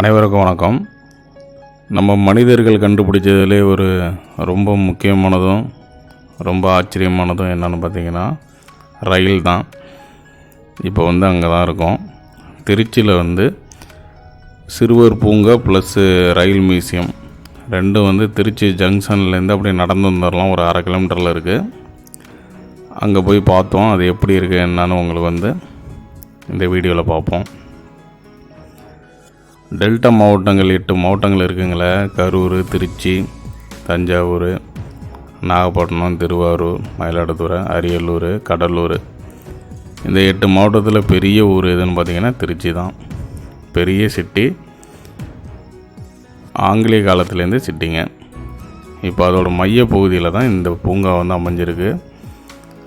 அனைவருக்கும் வணக்கம். நம்ம மனிதர்கள் கண்டுபிடிச்சதுலே ஒரு ரொம்ப முக்கியமானதும் ரொம்ப ஆச்சரியமானதும் என்னென்னு பார்த்தீங்கன்னா ரயில் தான். இப்போ வந்து அங்கே தான் இருக்கோம். திருச்சியில் வந்து சிறுவர் பூங்கா ப்ளஸ்ஸு ரயில் மியூசியம் ரெண்டும் வந்து திருச்சி ஜங்ஷன்லேருந்து அப்படியே நடந்து வந்துடலாம் ஒரு அரை கிலோமீட்டரில் இருக்குது அங்கே போய் பார்த்தோம். அது எப்படி இருக்குது என்னன்னு உங்களுக்கு வந்து இந்த வீடியோவில் பார்ப்போம். டெல்டா மாவட்டங்கள் எட்டு மாவட்டங்கள் இருக்குங்களே. கரூர் திருச்சி தஞ்சாவூர் நாகப்பட்டினம் திருவாரூர் மயிலாடுதுறை அரியலூர் கடலூர். இந்த எட்டு மாவட்டத்தில் பெரிய ஊர் எதுன்னு பார்த்தீங்கன்னா திருச்சி தான். பெரிய சிட்டி ஆங்கிலேய காலத்துலேருந்து சிட்டிங்க இப்போ அதோட மைய பகுதியில் தான் இந்த பூங்கா வந்து அமைஞ்சிருக்கு.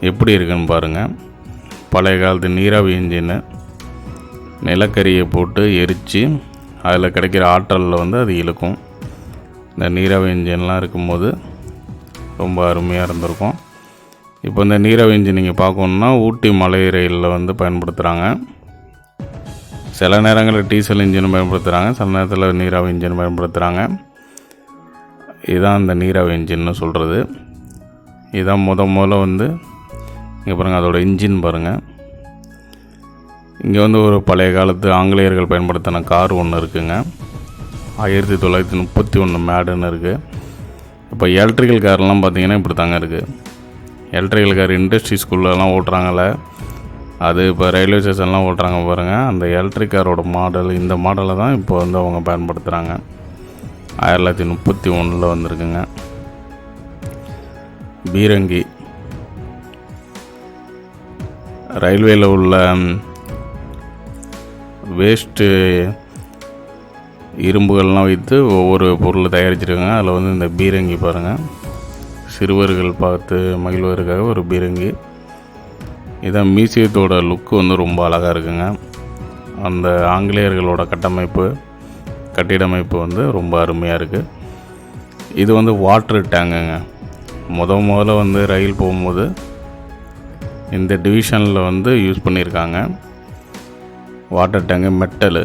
எப்படி இருக்குன்னு பாருங்கள் பழைய காலத்து நீராவி இன்ஜின்னு நிலக்கரியை போட்டு எரித்து அதில் கிடைக்கிற ஆற்றலில் வந்து அது இழுக்கும். இந்த நீராவி இன்ஜின்லாம் இருக்கும்போது ரொம்ப அருமையாக இருந்திருக்கும். இப்போ இந்த நீராவி இன்ஜின் நீங்கள் பார்க்கணுன்னா ஊட்டி மலை ரயிலில் வந்து பயன்படுத்துகிறாங்க. சில நேரங்களில் டீசல் இன்ஜின் பயன்படுத்துகிறாங்க சில நேரத்தில் நீராவி இன்ஜின் பயன்படுத்துகிறாங்க. இதுதான் இந்த நீராவி இன்ஜின்னு சொல்கிறது. இதான் முத முதல்ல வந்து இங்கே பாருங்கள் அதோட இன்ஜின் பாருங்கள். இங்கே வந்து ஒரு பழைய காலத்து ஆங்கிலேயர்கள் பயன்படுத்தின கார் ஒன்று இருக்குங்க. ஆயிரத்தி தொள்ளாயிரத்தி முப்பத்தி ஒன்று மேடுன்னு இருக்குது இப்போ எலக்ட்ரிக்கல் கார்லாம் பார்த்தீங்கன்னா இப்படி தாங்க இருக்குது எலக்ட்ரிக்கல் கார் இண்டஸ்ட்ரி ஸ்கூல்லலாம் ஓட்டுறாங்கல்ல. அது இப்போ ரயில்வே ஸ்டேஷன்லாம் ஓட்டுறாங்க பாருங்கள் அந்த எலக்ட்ரிக் காரோட மாடல் இந்த மாடலை தான் இப்போ வந்து அவங்க பயன்படுத்துகிறாங்க ஆயிரத்தி தொள்ளாயிரத்தி முப்பத்தி ஒன்றில் வந்திருக்குங்க. பீரங்கி. ரயில்வேயில் உள்ள வேஸ்ட்டு இரும்புகள்லாம் வைத்து ஒவ்வொரு பொருளை தயாரிச்சிருக்காங்க. அதில் வந்து இந்த பீரங்கி பாருங்கள் சிறுவர்கள் பார்த்து மகிழ்வதற்காக ஒரு பீரங்கி. இதான் மியூசியத்தோட லுக்கு வந்து ரொம்ப அழகாக இருக்குங்க. அந்த ஆங்கிலேயர்களோட கட்டமைப்பு கட்டிடமைப்பு வந்து ரொம்ப அருமையாக இருக்குது இது வந்து வாட்ரு டேங்குங்க. முத முதல்ல வந்து ரயில் போகும்போது இந்த டிவிஷனில் வந்து யூஸ் பண்ணியிருக்காங்க. Water tank metal.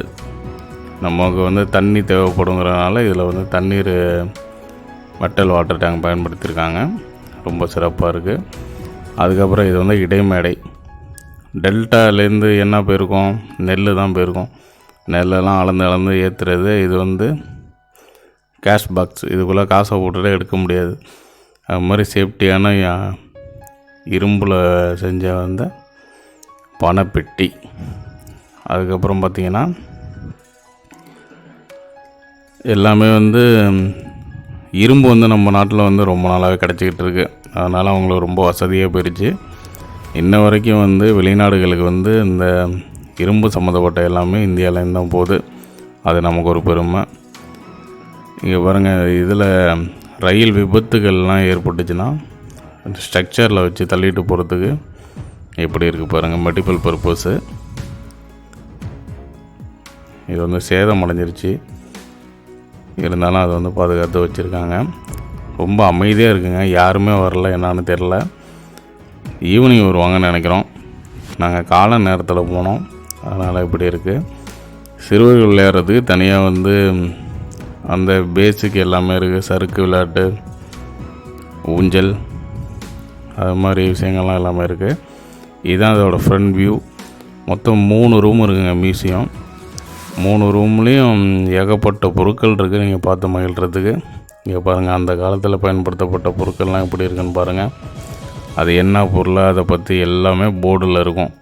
நமக்கு வந்து தண்ணி தேவைப்படுங்கிறதுனால இதில் வந்து தண்ணீர் மெட்டல் வாட்டர் டேங்க் பயன்படுத்தியிருக்காங்க. ரொம்ப சிறப்பாக இருக்குது அதுக்கப்புறம் இது வந்து இடைமேடை. டெல்டாலேருந்து என்ன போயிருக்கோம்? நெல் தான் போயிருக்கோம். நெல்லெல்லாம் அளந்து அளந்து ஏற்றுறது இது வந்து கேஷ் பாக்ஸ். இதுக்குள்ளே காசை போட்டுட்டு எடுக்க முடியாது. அது மாதிரி சேஃப்டியான இரும்பில் செஞ்ச வந்து பணப்பெட்டி. அதுக்கப்புறம் பார்த்திங்கன்னா எல்லாமே வந்து இரும்பு வந்து நம்ம நாட்டில் வந்து ரொம்ப நாளாகவே கிடச்சிக்கிட்டு இருக்கு. அதனால் அவங்களுக்கு ரொம்ப வசதியாக போயிடுச்சு இன்ன வரைக்கும் வந்து வெளிநாடுகளுக்கு வந்து இந்த இரும்பு சம்மந்தப்பட்ட எல்லாமே இந்தியாவிலேருந்து தான் போகுது. அது நமக்கு ஒரு பெருமை. இங்கே பாருங்கள் இதில் ரயில் விபத்துகள்லாம் ஏற்பட்டுச்சுன்னா ஸ்ட்ரக்சரில் வச்சு தள்ளிட்டு போகிறதுக்கு எப்படி இருக்குது பாருங்கள் மல்டிபிள் பர்பஸு இது வந்து சேதம் அடைஞ்சிருச்சு. இருந்தாலும் அதை வந்து பாதுகாத்து வச்சுருக்காங்க. ரொம்ப அமைதியாக இருக்குங்க. யாருமே வரல என்னான்னு தெரில ஈவினிங் வருவாங்கன்னு நினைக்கிறோம். நாங்கள் காலை நேரத்தில் போனோம். அதனால் இப்படி இருக்குது சிறுவர்கள் விளையாடுறதுக்கு தனியாக வந்து அந்த பேசிக் எல்லாமே இருக்குது சறுக்கு விளையாட்டு ஊஞ்சல் அது மாதிரி விஷயங்கள்லாம் எல்லாமே இருக்குது இதுதான் அதோடய ஃப்ரண்ட் வியூ மொத்தம் மூணு ரூம் இருக்குங்க மியூசியம் மூணு ரூம்லேயும் ஏகப்பட்ட பொருட்கள் இருக்குது நீங்கள் பார்த்து மகிழ்கிறதுக்கு இங்கே பாருங்கள் அந்த காலத்தில் பயன்படுத்தப்பட்ட பொருட்கள்லாம் எப்படி இருக்குன்னு பாருங்கள் அது என்ன பொருள் அதை பற்றி எல்லாமே போர்டில் இருக்கும்.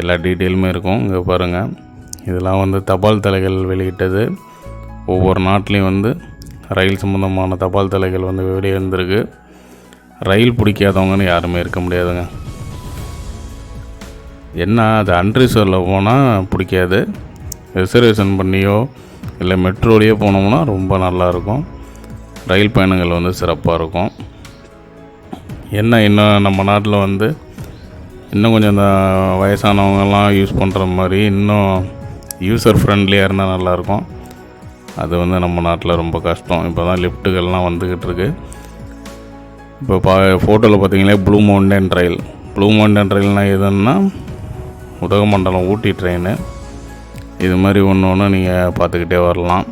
எல்லா டீட்டெயிலுமே இருக்கும். இங்கே பாருங்கள் இதெல்லாம் வந்து தபால் தலைகள் வெளியிட்டது. ஒவ்வொரு நாட்டிலையும் வந்து ரயில் சம்மந்தமான தபால் தலைகள் வந்து வெளியே இருந்திருக்கு ரயில் பிடிக்காதவங்கன்னு யாருமே இருக்க முடியாதுங்க. என்ன அது அன்ரிசர்வில் போனால் பிடிக்காது. ரிசர்வேஷன் பண்ணியோ இல்லை மெட்ரோலையோ போனோம்னா ரொம்ப நல்லாயிருக்கும். ரயில் பயணங்கள் வந்து சிறப்பாக இருக்கும். என்ன இன்னும் நம்ம நாட்டில் வந்து இன்னும் கொஞ்சம் இந்த வயசானவங்கெல்லாம் யூஸ் பண்ணுற மாதிரி இன்னும் யூசர் ஃப்ரெண்ட்லியாக இருந்தால் நல்லாயிருக்கும். அது வந்து நம்ம நாட்டில் ரொம்ப கஷ்டம். இப்போ தான் லிஃப்ட்டுகள்லாம் வந்துக்கிட்டு இருக்கு. இப்போ பா ஃபோட்டோவில் பார்த்தீங்களே ப்ளூ மவுண்டன் ரயில் ப்ளூ மவுண்டன் ரயில்னால் எதுன்னா உதகமண்டலம் ஊட்டி ட்ரெயின் இது மாதிரி ஒன்று ஒன்று நீங்கள் பார்த்துக்கிட்டே வரலாம்.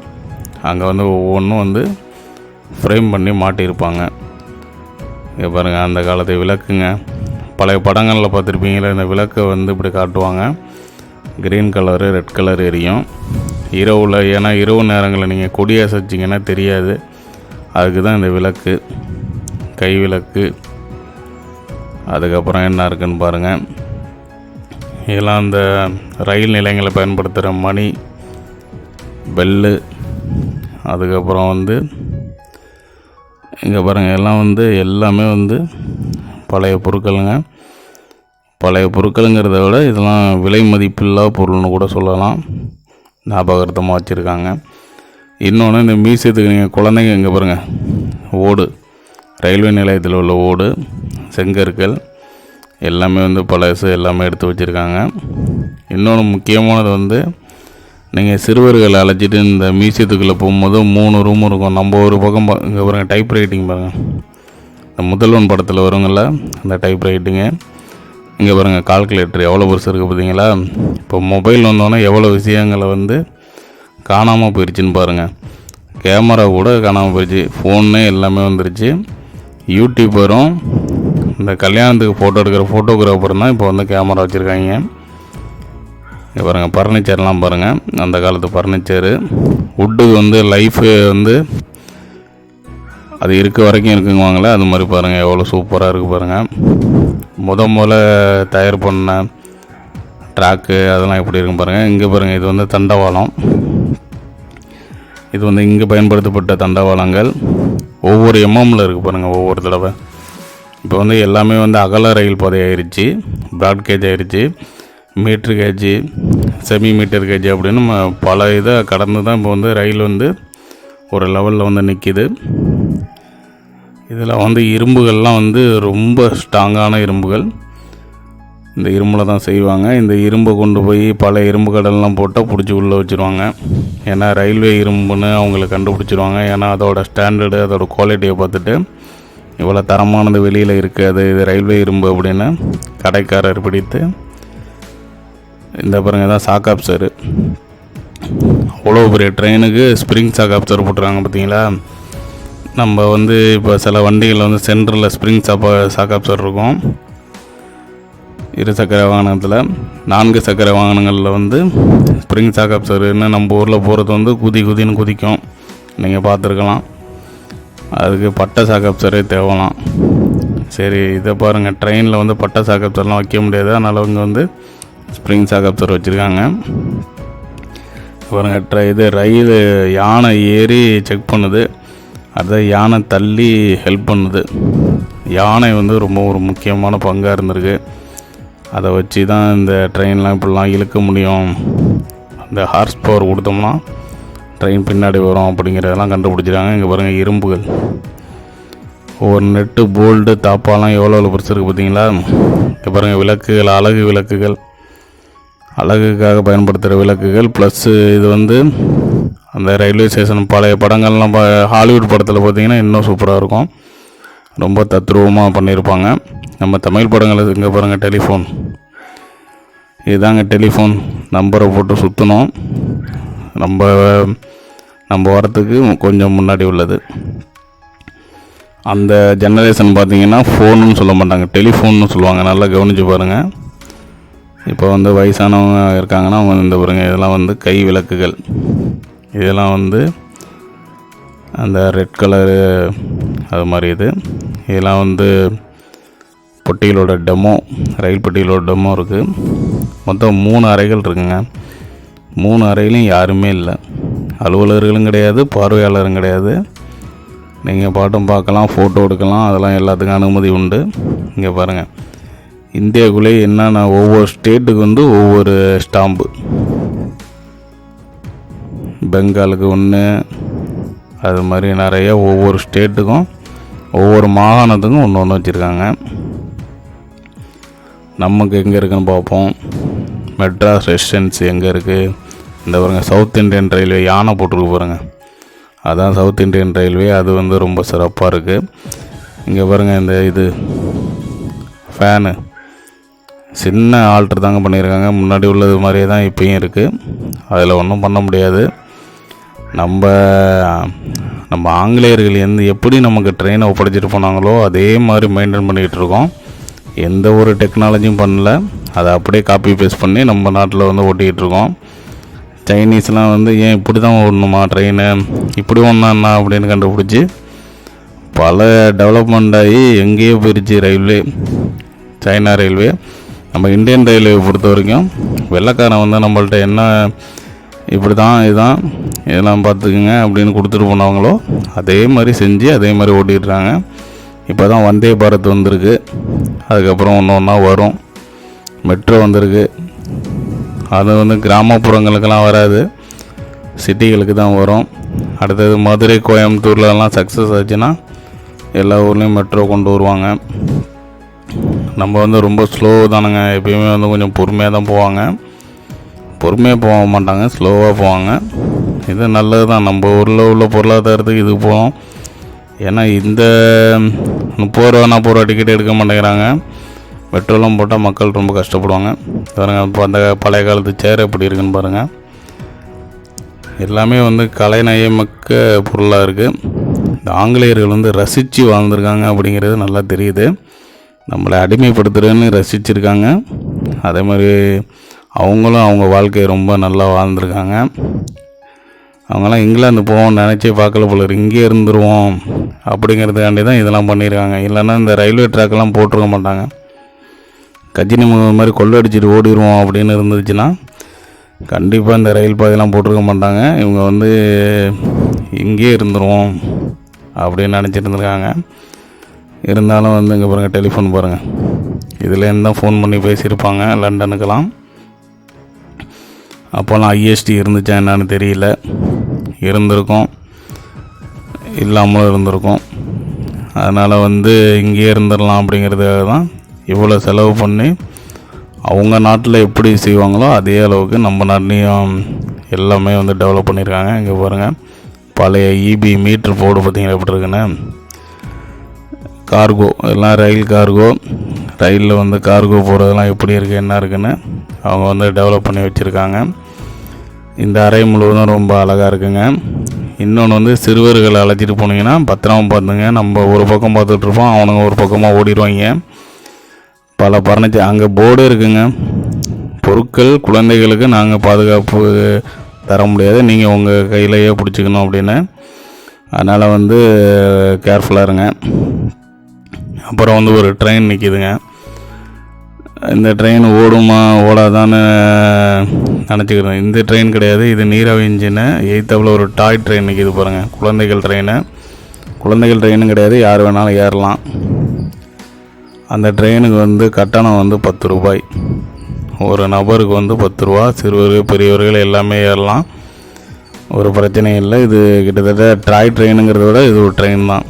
அங்கே வந்து ஒவ்வொன்றும் வந்து ஃப்ரேம் பண்ணி மாட்டியிருப்பாங்க. இங்கே பாருங்கள் அந்த காலத்து விளக்குங்க. பழைய படங்களில் பார்த்துருப்பீங்களே இந்த விளக்கை வந்து இப்படி காட்டுவாங்க. க்ரீன் கலரு ரெட் கலர் எரியும். இரவில் ஏன்னா இரவு நேரங்களில் நீங்கள் கொடி அசைச்சிங்கன்னா தெரியாது. அதுக்கு தான் இந்த விளக்கு கை விளக்கு. அதுக்கப்புறம் என்ன இருக்குன்னு பாருங்கள் இதெல்லாம் அந்த ரயில் நிலையங்களை பயன்படுத்துகிற மணி பெல்லு அதுக்கப்புறம் வந்து இங்கே பாருங்கள் எல்லாம் வந்து எல்லாமே வந்து பழைய பொருட்களுங்க. பழைய பொருட்களுங்கிறத விட இதெல்லாம் விலை மதிப்பில்லா பொருள்னு கூட சொல்லலாம். ஞாபகார்த்தமாக வச்சுருக்காங்க. இன்னொன்று இந்த மியூசியத்துக்கு நீங்கள் குழந்தைங்க இங்கே பாருங்கள் ஓடு. ரயில்வே நிலையத்தில் உள்ள ஓடு செங்கற்கள் எல்லாமே வந்து பழசு எல்லாமே எடுத்து வச்சுருக்காங்க. இன்னொன்று முக்கியமானது வந்து நீங்கள் சிறுவர்களை அழைச்சிட்டு இந்த மியூசியத்துக்குள்ளே போகும்போது மூணு ரூம் இருக்கும். நம்ம ஒரு பக்கம் பா- இங்கே பாருங்கள் டைப் ரைட்டிங் பாருங்கள் இந்த முதல்வன் படத்தில் வருங்கள்ல அந்த டைப் ரைட்டிங்கு இங்கே பாருங்கள் கால்குலேட்டர் எவ்வளோ பெருசு இருக்குது பார்த்தீங்களா இப்போ மொபைல் வந்தோன்னே எவ்வளோ விஷயங்களை வந்து காணாமல் போயிடுச்சுன்னு பாருங்கள் கேமரா கூட காணாமல் போயிடுச்சு ஃபோன்னு எல்லாமே வந்துருச்சு. யூடியூபரும் இந்த கல்யாணத்துக்கு ஃபோட்டோ எடுக்கிற ஃபோட்டோகிராஃபர் தான் இப்போ வந்து கேமரா வச்சுருக்காங்க. இங்கே பாருங்கள் ஃபர்னிச்சர்லாம் பாருங்கள் அந்த காலத்து ஃபர்னிச்சரு வுட்டு வந்து லைஃபு வந்து அது இருக்க வரைக்கும் இருக்குங்குவாங்களே அது மாதிரி பாருங்கள் எவ்வளோ சூப்பராக இருக்குது பாருங்கள் முத முதல்ல தயார் பண்ண ட்ராக்கு அதெல்லாம் எப்படி இருக்கும் பாருங்கள் இங்கே பாருங்கள் இது வந்து தண்டவாளம். இது வந்து இங்கே பயன்படுத்தப்பட்ட தண்டவாளங்கள். ஒவ்வொரு எம்எம்மில் இருக்குது பாருங்கள் ஒவ்வொரு தடவை. இப்போ வந்து எல்லாமே வந்து அகல ரயில் பாதை ஆயிடுச்சு ப்ராட் கேஜ் ஆயிடுச்சு metre gauge semi metre gauge அப்படின்னு நம்ம பல இதை கடந்து தான் இப்போ வந்து ரயில் வந்து ஒரு லெவலில் வந்து நிற்கிது இதில் வந்து இரும்புகள்லாம் வந்து ரொம்ப ஸ்ட்ராங்கான இரும்புகள். இந்த இரும்பில் தான் செய்வாங்க. இந்த இரும்பை கொண்டு போய் பல இரும்பு கடல்லாம் போட்டால் பிடிச்சி உள்ளே வச்சுருவாங்க. ஏன்னா ரயில்வே இரும்புன்னு அவங்கள கண்டுபிடிச்சிருவாங்க. ஏன்னா அதோட ஸ்டாண்டர்டு அதோடய குவாலிட்டியை பார்த்துட்டு இவ்வளோ தரமானது வெளியில் இருக்காது இது ரயில்வே இரும்பு அப்படின்னு கடைக்காரர் பிடித்து இந்த பாருங்க தான் சாக்காப்சர் அவ்வளோ பெரிய ட்ரெயினுக்கு ஸ்ப்ரிங் சாக்காப்சர் போட்டுருக்காங்க பார்த்தீங்களா? நம்ம வந்து இப்போ சில வண்டிகளில் வந்து சென்டரில் ஸ்ப்ரிங் சாப்பா சாக்காப்சர் இருக்கும். இரு சக்கர வாகனத்தில் நான்கு சக்கர வாகனங்களில் வந்து ஸ்ப்ரிங் சாக்காப்சர்னு நம்ம ஊரில் போகிறது வந்து குதி குதின்னு குதிக்கும். நீங்கள் பார்த்துருக்கலாம். அதுக்கு பட்டை சாக் தேவலாம். சரி இதை பாருங்கள் ட்ரெயினில் வந்து பட்டை சாக் ஆப்சர்லாம் வைக்க முடியாது. அதனால் அவங்க வந்து ஸ்ப்ரிங் சாக்கப்சர் வச்சுருக்காங்க. பாருங்க ட்ரை இது ரயில் யானை ஏறி செக் பண்ணுது. அதை யானை தள்ளி ஹெல்ப் பண்ணுது. யானை வந்து ரொம்ப ஒரு முக்கியமான பங்காக இருந்திருக்கு. அதை வச்சு தான் இந்த ட்ரெயின்லாம் இப்படிலாம் இழுக்க முடியும். அந்த ஹார்ஸ் பவர் கொடுத்தோம்னா ட்ரெயின் பின்னாடி வரும் அப்படிங்கிறதெல்லாம் கண்டுபிடிச்சிருக்காங்க. இங்கே பாருங்கள் இரும்புகள். ஒவ்வொரு நெட்டு போல்டு தாப்பாலாம் எவ்வளோ எவ்வளோ பெருசு இருக்குது பார்த்தீங்களா இங்கே பாருங்கள் விளக்குகள் அழகு விளக்குகள். அழகுக்காக பயன்படுத்துகிற விளக்குகள் ப்ளஸ்ஸு இது வந்து அந்த ரயில்வே ஸ்டேஷன் பழைய படங்கள்லாம் ப ஹாலிவுட் படத்தில் பார்த்தீங்கன்னா இன்னும் சூப்பராக இருக்கும். ரொம்ப தத்ரூபமாக பண்ணியிருப்பாங்க நம்ம தமிழ் படங்கள் இங்கே பாருங்கள் டெலிஃபோன். இதுதாங்க டெலிஃபோன். நம்பரை போட்டு சுற்றணும் நம்ம நம்ம வரத்துக்கு கொஞ்சம் முன்னாடி உள்ளது. அந்த ஜெனரேஷன் பார்த்திங்கன்னா ஃபோனுன்னு சொல்ல மாட்டாங்க. டெலிஃபோன்னு சொல்லுவாங்க. நல்லா கவனித்து பாருங்கள் இப்போ வந்து வயசானவங்க இருக்காங்கன்னா அவங்க இந்த பாருங்க இதெல்லாம் வந்து கை விளக்குகள். இதெல்லாம் வந்து அந்த ரெட் கலரு அது மாதிரி இது. இதெல்லாம் வந்து பொட்டிகளோட டெமோ ரயில் பொட்டிகளோட டெமோ இருக்குது மொத்தம் மூணு அறைகள் இருக்குங்க. மூணு அறையிலையும் யாருமே இல்லை. அலுவலர்களும் கிடையாது பார்வையாளரும் கிடையாது. நீங்கள் பாட்டும் பார்க்கலாம் ஃபோட்டோ எடுக்கலாம் அதெல்லாம் எல்லாத்துக்கும் அனுமதி உண்டு. இங்கே பாருங்கள் இந்தியாவுக்குள்ளே என்னென்ன ஒவ்வொரு ஸ்டேட்டுக்கு வந்து ஒவ்வொரு ஸ்டாம்பு பெங்காலுக்கு ஒன்று அது மாதிரி நிறைய ஒவ்வொரு ஸ்டேட்டுக்கும் ஒவ்வொரு மாகாணத்துக்கும் ஒன்று ஒன்று வச்சுருக்காங்க. நமக்கு எங்கே இருக்குன்னு பார்ப்போம். மெட்ராஸ் ரெசிடென்சி எங்கே இருக்குது இந்த பாருங்க சவுத் இந்தியன் ரயில்வே யானை போட்டிருக்கு பாருங்கள் அதுதான் சவுத் இண்டியன் ரயில்வே அது வந்து ரொம்ப சிறப்பாக இருக்குது இங்கே பாருங்கள் இந்த இது ஃபேனு சின்ன ஆல்ட்ரு தாங்க பண்ணியிருக்காங்க. முன்னாடி உள்ளது மாதிரியே தான் இப்பயும் இருக்குது அதில் ஒன்றும் பண்ண முடியாது. நம்ம நம்ம ஆங்கிலேயர்கள் எந்த எப்படி நமக்கு ட்ரெயினை ஒப்படைச்சிட்டு போனாங்களோ அதே மாதிரி மெயின்டைன் பண்ணிக்கிட்டு இருக்கோம். எந்த ஒரு டெக்னாலஜியும் பண்ணல. அதை அப்படியே காப்பி பேஸ்ட் பண்ணி நம்ம நாட்டில் வந்து ஓட்டிக்கிட்டு இருக்கோம். சைனீஸ்லாம் வந்து ஏன் இப்படி தான் ஓடணுமா ட்ரெயினு இப்படி ஒன்றா என்ன அப்படின்னு கண்டுபிடிச்சி பல டெவலப்மெண்ட் ஆகி எங்கேயோ போயிடுச்சு ரயில்வே சைனா ரயில்வே. நம்ம இந்தியன் ரயில்வே பொறுத்த வரைக்கும் வெள்ளைக்காரன் வந்து நம்மள்ட்ட என்ன இப்படி தான் இதுதான் இதெல்லாம் பார்த்துக்குங்க அப்படின்னு கொடுத்துட்டு போனவங்களோ அதே மாதிரி செஞ்சு அதே மாதிரி ஓட்டிடுறாங்க இப்போ தான் வந்தே பாரத் வந்திருக்கு. அதுக்கப்புறம் ஒன்று ஒன்றா வரும். மெட்ரோ வந்திருக்கு. அது வந்து கிராமப்புறங்களுக்கெல்லாம் வராது. சிட்டிகளுக்கு தான் வரும். அடுத்தது மதுரை கோயம்புத்தூர்லலாம் சக்ஸஸ் ஆச்சுன்னா எல்லா ஊர்லேயும் மெட்ரோ கொண்டு வருவாங்க. நம்ம வந்து ரொம்ப ஸ்லோ தானுங்க. எப்பயுமே வந்து கொஞ்சம் பொறுமையாக தான் போவாங்க. பொறுமையாக போக மாட்டாங்க ஸ்லோவாக போவாங்க. இது நல்லது தான். நம்ம ஊரில் உள்ள பொருளாதாரத்துக்கு இது போகும் ஏன்னா இந்த முப்பது ரூபா நாற்பது ரூபா டிக்கெட் எடுக்க மாட்டேங்கிறாங்க. பெட்ரோலும் போட்டால் மக்கள் ரொம்ப கஷ்டப்படுவாங்க. பாருங்க இப்போ அந்த பழைய காலத்து சேர் எப்படி இருக்குன்னு பாருங்கள் எல்லாமே வந்து கலைநயமிக்க பொருளாக இருக்குது இந்த ஆங்கிலேயர்கள் வந்து ரசித்து வாழ்ந்துருக்காங்க அப்படிங்கிறது நல்லா தெரியுது. நம்மளை அடிமைப்படுத்துகிறேன்னு ரசிச்சிருக்காங்க. அதே மாதிரி அவங்களும் அவங்க வாழ்க்கையை ரொம்ப நல்லா வாழ்ந்துருக்காங்க. அவங்கெல்லாம் இங்கிலாந்து போவோம் நினச்சே பார்க்கல போல இங்கே இருந்துருவோம் அப்படிங்கிறதுக்காண்டி தான் இதெல்லாம் பண்ணியிருக்காங்க. இல்லைன்னா இந்த ரயில்வே ட்ராக்கெல்லாம் போட்டிருக்க மாட்டாங்க. கஜினி முகம் மாதிரி கொள்ளடிச்சிட்டு ஓடிடுவோம் அப்படின்னு இருந்துச்சுன்னா கண்டிப்பாக இந்த ரயில் பாதையெல்லாம் போட்டிருக்க மாட்டாங்க. இவங்க வந்து இங்கேயே இருந்துருவோம் அப்படின்னு நினச்சிட்டு இருந்திருக்காங்க. இருந்தாலும் வந்து இங்கே பாருங்கள் டெலிஃபோன் பாருங்கள் இதுலேருந்து தான் ஃபோன் பண்ணி பேசியிருப்பாங்க லண்டனுக்கெல்லாம். அப்போல்லாம் ஐஎஸ்டி இருந்துச்சா என்னன்னு தெரியல. இருந்திருக்கும். இல்லாமலும் இருந்திருக்கும். அதனால் வந்து இங்கேயே இருந்துடலாம் அப்படிங்கிறதுக்காக தான் இவ்வளோ செலவு பண்ணி அவங்க நாட்டில் எப்படி செய்வாங்களோ அதே அளவுக்கு நம்ம நாட்டிலையும் எல்லாமே வந்து டெவலப் பண்ணியிருக்காங்க. இங்கே பாருங்கள் பழைய இபி மீட்ரு போர்டு பார்த்திங்கன்னா எப்படி இருக்குன்னு? கார்கோ எல்லாம் ரயில் கார்கோ ரயிலில் வந்து கார்கோ போகிறதெல்லாம் எப்படி இருக்குது என்ன இருக்குன்னு அவங்க வந்து டெவலப் பண்ணி வச்சுருக்காங்க. இந்த அறை முழுவதும் ரொம்ப அழகாக இருக்குங்க. இன்னொன்று வந்து சிறுவர்களை அழைச்சிட்டு போனீங்கன்னா பத்திரமா பார்த்துங்க. நம்ம ஒரு பக்கம் பார்த்துட்ருப்போம் அவனுங்க ஒரு பக்கமாக ஓடிடுவாங்க. பல பர்னிச்சர் அங்கே போர்டு இருக்குங்க. பொருட்கள் குழந்தைகளுக்கு நாங்கள் பாதுகாப்பு தர முடியாது. நீங்கள் உங்கள் கையிலையே பிடிச்சிக்கணும் அப்படின்னு. அதனால் வந்து கேர்ஃபுல்லாக இருங்க. அப்புறம் வந்து ஒரு ட்ரெயின் நிற்கிதுங்க இந்த ட்ரெயின் ஓடுமா ஓடாதான்னு நினச்சிக்கிறேன். இந்த ட்ரெயின் கிடையாது. இது நீராவி இன்ஜினு எயித்தவில் ஒரு டாய் ட்ரெயின் நிற்கிது பாருங்கள் குழந்தைகள் ட்ரெயினு குழந்தைகள் ட்ரெயினும் கிடையாது. யார் வேணாலும் ஏறலாம். அந்த ட்ரெயினுக்கு வந்து கட்டணம் வந்து பத்து ரூபாய். ஒரு நபருக்கு வந்து பத்து ரூபா சிறுவர்கள் பெரியவர்கள் எல்லாமே ஏறலாம். ஒரு பிரச்சனையும் இல்லை. இது கிட்டத்தட்ட ட்ராய் ட்ரெயினுங்கிறத விட இது ஒரு ட்ரெயின் தான்.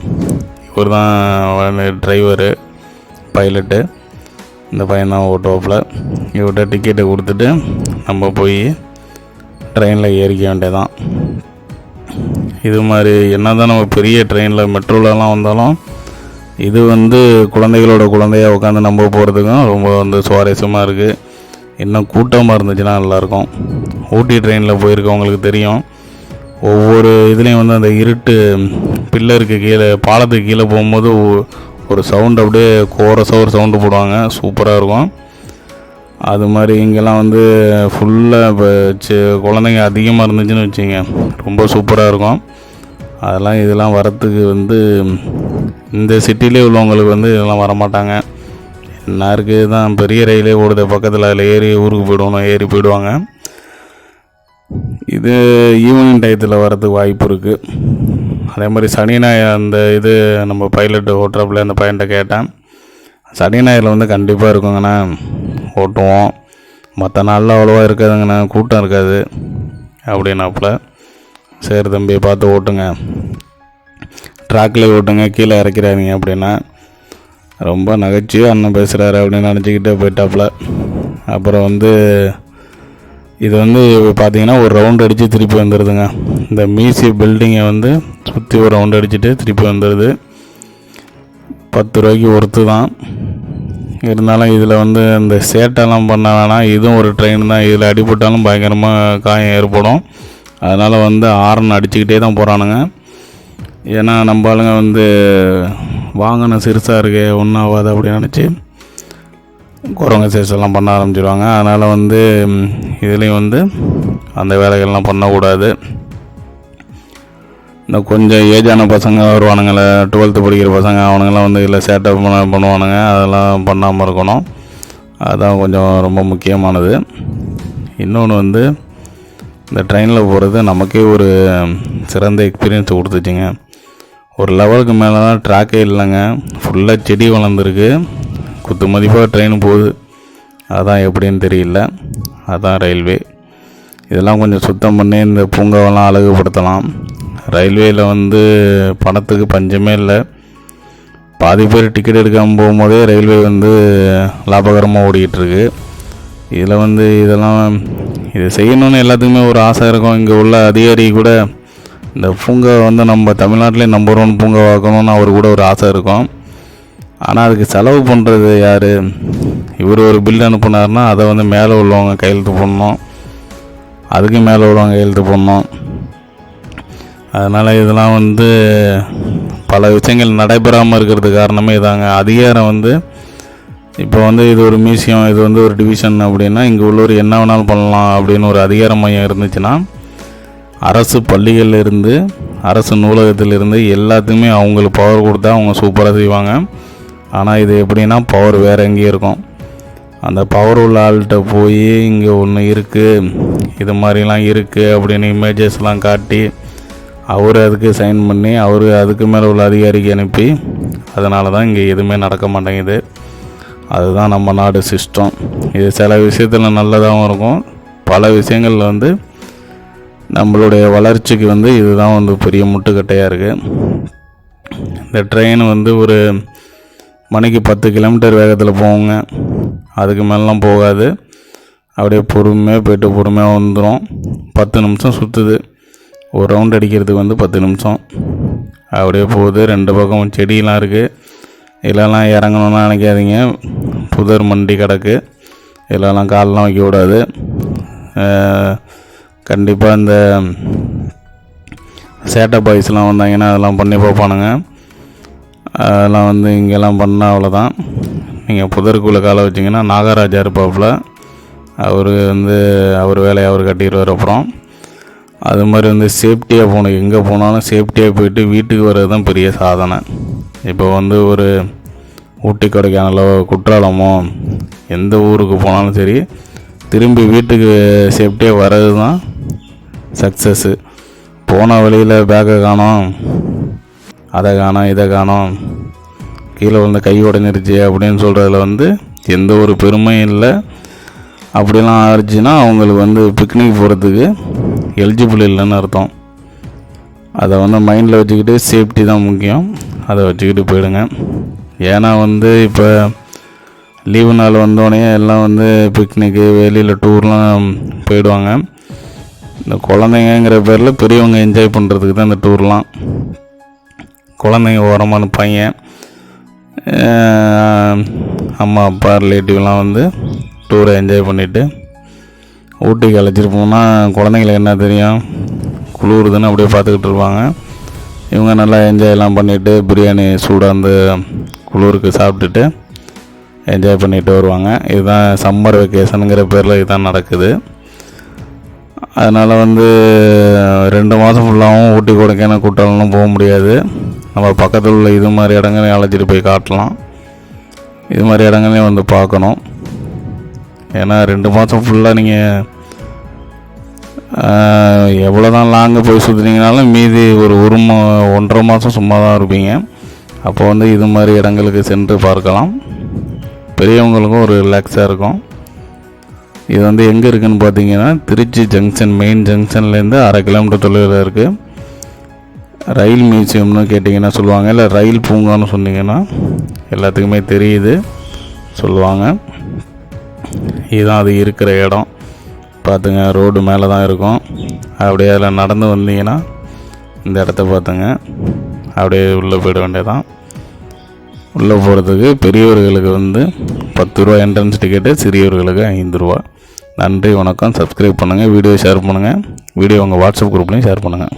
இவர் தான் டிரைவரு பைலட்டு இந்த பையன் தான் இவர்கிட்ட டிக்கெட்டை கொடுத்துட்டு நம்ம போய் ட்ரெயினில் ஏறிக்க வேண்டியதான் இது மாதிரி என்ன தான் நம்ம பெரிய ட்ரெயினில் மெட்ரோலலாம் வந்தாலும் இது வந்து குழந்தைகளோட குழந்தையாக உட்காந்து நம்ம போகிறதுக்கும் ரொம்ப வந்து சுவாரஸ்யமாக இருக்குது இன்னும் கூட்டமாக இருந்துச்சுன்னா நல்லாயிருக்கும். ஊட்டி ட்ரெயினில் போயிருக்கவங்களுக்கு தெரியும். ஒவ்வொரு இதுலேயும் வந்து அந்த இருட்டு பில்லருக்கு கீழே பாலத்துக்கு கீழே போகும்போது ஒரு சவுண்டு அப்படியே கோரஸாக ஒரு சவுண்டு போடுவாங்க. சூப்பராக இருக்கும். அது மாதிரி இங்கெல்லாம் வந்து ஃபுல்லாக இப்போ சி- குழந்தைங்க அதிகமாக இருந்துச்சுன்னு வச்சுங்க ரொம்ப சூப்பராக இருக்கும். அதெல்லாம் இதெல்லாம் வரத்துக்கு வந்து இந்த சிட்டிலே உள்ளவங்களுக்கு வந்து இதெல்லாம் வரமாட்டாங்க. என்ன இருக்குது தான் பெரிய ரயிலே ஓடுது. பக்கத்தில் அதில் ஏறி ஊருக்கு போயிடுவோம் ஏறி போயிடுவாங்க. இது ஈவினிங் டயத்தில் வரதுக்கு வாய்ப்பு இருக்குது அதே மாதிரி சனி ஞாயிறு அந்த இது நம்ம பைலட் ஓட்டுறப்பில் அந்த பையன்கிட்ட கேட்டேன். சனி ஞாயிறில் வந்து கண்டிப்பாக இருக்குங்கண்ணா. ஓட்டுவோம். மற்ற நாளில் அவ்வளோவா இருக்காதுங்கண்ணா. கூட்டம் இருக்காது. அப்படின்னாப்புல சரி தம்பி பார்த்து ஓட்டுங்க. ட்ராக்கில் ஓட்டுங்க கீழே இறக்கிறாருங்க அப்படின்னா ரொம்ப நகைச்சுவை அண்ணன் பேசுகிறாரு அப்படின்னு நினச்சிக்கிட்டே போயிட்டாப்புல. அப்புறம் வந்து இது வந்து பார்த்தீங்கன்னா ஒரு ரவுண்ட் அடித்து திருப்பி வந்துடுதுங்க இந்த மியூசி பில்டிங்கை வந்து சுற்றி ஒரு ரவுண்ட் அடிச்சுட்டு திருப்பி வந்துடுது பத்து ரூபாய்க்கு ஒருத்து தான். இருந்தாலும் இதில் வந்து இந்த சேட்டெல்லாம் பண்ண வேணாம். இதுவும் ஒரு ட்ரெயின் தான். இதில் அடிபட்டாலும் பயங்கரமாக காயம் ஏற்படும். அதனால் வந்து ஆரன் அடிச்சுக்கிட்டே தான் போகிறானுங்க ஏன்னா நம்ம ஆளுங்க வந்து வாங்கின சிறுசாக இருக்கு ஒன்றும் ஆகாது அப்படின்னு நினச்சி குரங்க சேஸ் எல்லாம் பண்ண ஆரம்பிச்சிடுவாங்க அதனால் வந்து இதுலேயும் வந்து அந்த வேலைகள்லாம் பண்ணக்கூடாது. இந்த கொஞ்சம் ஏஜான பசங்க வருவானுங்களே டுவெல்த்து படிக்கிற பசங்க அவனுங்கெல்லாம் வந்து இதில் சேட்டை பண்ண பண்ணுவானுங்க. அதெல்லாம் பண்ணாமல் இருக்கணும். அதுதான் கொஞ்சம் ரொம்ப முக்கியமானது. இன்னொன்று வந்து இந்த ட்ரெயினில் போகிறது நமக்கே ஒரு சிறந்த எக்ஸ்பீரியன்ஸ் கொடுத்துச்சுங்க. ஒரு லெவலுக்கு மேலே தான் ட்ராக்கே இல்லைங்க ஃபுல்லாக செடி வளர்ந்துருக்கு. குத்து மதிப்பாக ட்ரெயின் போகுது. அதான் எப்படின்னு தெரியல. அதான் ரயில்வே இதெல்லாம் கொஞ்சம் சுத்தம் பண்ணி இந்த பூங்காவெல்லாம் அழகுபடுத்தலாம். ரயில்வேயில் வந்து பணத்துக்கு பஞ்சமே இல்லை. பாதி பேர் டிக்கெட் எடுக்காமல் போகும்போதே ரயில்வே வந்து லாபகரமாக ஓடிக்கிட்டுருக்கு. இதில் வந்து இதெல்லாம் இது செய்யணும்னு எல்லாத்துக்குமே ஒரு ஆசை இருக்கும். இங்கே உள்ள அதிகாரி கூட இந்த பூங்கா வந்து நம்ம தமிழ்நாட்டிலே நம்பர் ஒன் பூங்கா பார்க்கணுன்னு அவர் கூட ஒரு ஆசை இருக்கும். ஆனால் அதுக்கு செலவு பண்ணுறது யார்? இவர் ஒரு பில் அனுப்புனாருன்னா அதை வந்து மேலே உள்ளவங்க கையெழுத்து போடணும். அதுக்கு மேலே உள்ளவங்க கையெழுத்து போடணும். அதனால் இதெல்லாம் வந்து பல விஷயங்கள் நடைபெறாமல் இருக்கிறது காரணமே இதாங்க. அதிகாரம் வந்து இப்போ வந்து இது ஒரு மியூசியம் இது வந்து ஒரு டிவிஷன் அப்படின்னா இங்கே உள்ளவர் என்ன வேணாலும் பண்ணலாம் அப்படின்னு ஒரு அதிகார மையம் இருந்துச்சுன்னா அரசு பள்ளிகள்ல இருந்து அரசு நூலகத்திலிருந்து எல்லாத்துக்குமே அவங்களுக்கு பவர் கொடுத்தா அவங்க சூப்பராக செய்வாங்க. ஆனால் இது எப்படின்னா பவர் வேறு எங்கேயும் இருக்கும். அந்த பவர் உள்ள ஆள்கிட்ட போய் இங்கே ஒன்று இருக்குது இது மாதிரிலாம் இருக்குது அப்படின்னு இமேஜஸ்லாம் காட்டி அவர் அதுக்கு சைன் பண்ணி அவர் அதுக்கு மேலே உள்ள அதிகாரிக்கு அனுப்பி அதனால தான் இங்கே எதுவுமே நடக்க மாட்டேங்குது. அதுதான் நம்ம நாடு சிஸ்டம் இது சில விஷயத்தில் நல்லதாகவும் இருக்கும். பல விஷயங்களில் வந்து நம்மளுடைய வளர்ச்சிக்கு வந்து இதுதான் வந்து பெரிய முட்டுக்கட்டையாக இருக்குது இந்த ட்ரெயின் வந்து ஒரு மணிக்கு பத்து கிலோமீட்டர் வேகத்தில் போவோங்க அதுக்கு மேலாம் போகாது. அப்படியே பொறுமையாக போயிட்டு பொறுமையாக வந்துடும் பத்து நிமிஷம் சுற்றுது ஒரு ரவுண்ட் அடிக்கிறதுக்கு வந்து பத்து நிமிஷம். அப்படியே போகுது. ரெண்டு பக்கம் செடியெலாம் இருக்குது இதெல்லாம் இறங்கணும்னு நினைக்காதீங்க. புதர் மண்டி கிடக்கு. இதெல்லாம் காலெலாம் வைக்க கூடாது. கண்டிப்பாக இந்த சேட்டை பாய்ஸ்லாம் வந்தாங்கன்னா அதெல்லாம் பண்ணி பார்ப்பானுங்க. அதெல்லாம் வந்து இங்கெல்லாம் பண்ணால் அவ்வளோதான் நீங்கள் புதருக்குள்ளே காலை வச்சிங்கன்னா நாகராஜா இருப்பாப்புல. அவர் வந்து அவர் வேலையை அவர் கட்டிடுவார் அப்புறம். அது மாதிரி வந்து சேஃப்டியாக போகணும். எங்கே போனாலும் சேஃப்டியாக போயிட்டு வீட்டுக்கு வர்றது தான் பெரிய சாதனை. இப்போ வந்து ஒரு ஊட்டி கொடைக்கானலோ குற்றாலமோ எந்த ஊருக்கு போனாலும் சரி திரும்பி வீட்டுக்கு சேஃப்டியாக வர்றது தான் சக்ஸஸ்ஸு போன வழியில் பேக்கை காணோம். அதை காணோம் இதை காணோம். கீழே விழுந்த கை உடஞ்சிருச்சு அப்படின்னு சொல்கிறதுல வந்து எந்த ஒரு பெருமையும் இல்லை. அப்படிலாம் ஆயிடுச்சுன்னா அவங்களுக்கு வந்து பிக்னிக் போகிறதுக்கு எலிஜிபிள் இல்லைன்னு அர்த்தம். அதை வந்து மைண்டில் வச்சுக்கிட்டு சேஃப்டி தான் முக்கியம். அதை வச்சுக்கிட்டு போயிடுங்க. ஏன்னா வந்து இப்போ லீவு நாள் வந்தோடனே எல்லாம் வந்து பிக்னிக்கு வெளியில் டூர்லாம் போயிடுவாங்க. இந்த குழந்தைங்கங்கிற பேரில் பெரியவங்க என்ஜாய் பண்ணுறதுக்கு தான் இந்த டூர்லாம் குழந்தைங்க ஓரமாக பையன் அம்மா அப்பா ரிலேட்டிவ்லாம் வந்து டூரை என்ஜாய் பண்ணிவிட்டு ஊட்டிக்கு அழைச்சிட்டு போனால் குழந்தைங்களுக்கு என்ன தெரியும்? குளிருதுன்னு அப்படியே பார்த்துக்கிட்டு இருப்பாங்க. இவங்க நல்லா என்ஜாய்லாம் பண்ணிவிட்டு பிரியாணி சூடாக அந்த குளிருக்கு சாப்பிட்டுட்டு என்ஜாய் பண்ணிட்டு வருவாங்க. இதுதான் சம்மர் வெக்கேஷனுங்கிற பேரில் இதுதான் நடக்குது. அதனால் வந்து ரெண்டு மாதம் ஃபுல்லாகவும் ஊட்டி கொடைக்கானல் குற்றாலம்லாம் போக முடியாது. நம்ம பக்கத்தில் உள்ள இது மாதிரி இடங்களையும் அழைச்சிட்டு போய் காட்டலாம். இது மாதிரி இடங்களையும் வந்து பார்க்கணும். ஏன்னா ரெண்டு மாதம் ஃபுல்லாக நீங்கள் எவ்வளோ தான் லாங்கு போய் சுற்றுனீங்கனாலும் மீதி ஒரு ஒரு மா ஒன்றரை மாதம் சும்மா தான் இருப்பீங்க. அப்போ வந்து இது மாதிரி இடங்களுக்கு சென்று பார்க்கலாம். பெரியவங்களுக்கும் ஒரு ரிலாக்ஸாக இருக்கும். இது வந்து எங்கே இருக்குதுன்னு பார்த்தீங்கன்னா திருச்சி ஜங்ஷன் மெயின் ஜங்ஷன்லேருந்து அரை கிலோமீட்டர் தொலைவில் இருக்குது ரயில் மியூசியம்னு கேட்டிங்கன்னா சொல்லுவாங்க. இல்லை ரயில் பூங்கான்னு சொன்னீங்கன்னா எல்லாத்துக்குமே தெரியுது. சொல்லுவாங்க. இதுதான் அது இருக்கிற இடம். பார்த்துங்க ரோடு மேலே தான் இருக்கும். அப்படியே அதில் நடந்து வந்தீங்கன்னா இந்த இடத்த பார்த்துங்க அப்படியே உள்ளே போயிட வேண்டியதான் உள்ளே போகிறதுக்கு பெரியவர்களுக்கு வந்து பத்து ரூபா என்ட்ரன்ஸ் டிக்கெட்டு சிறியவர்களுக்கு ஐந்து ரூபா நன்றி வணக்கம். சப்ஸ்கிரைப் பண்ணுங்கள் வீடியோ ஷேர் பண்ணுங்கள் வீடியோ உங்கள் வாட்ஸ்அப் குரூப்லேயும் ஷேர் பண்ணுங்கள்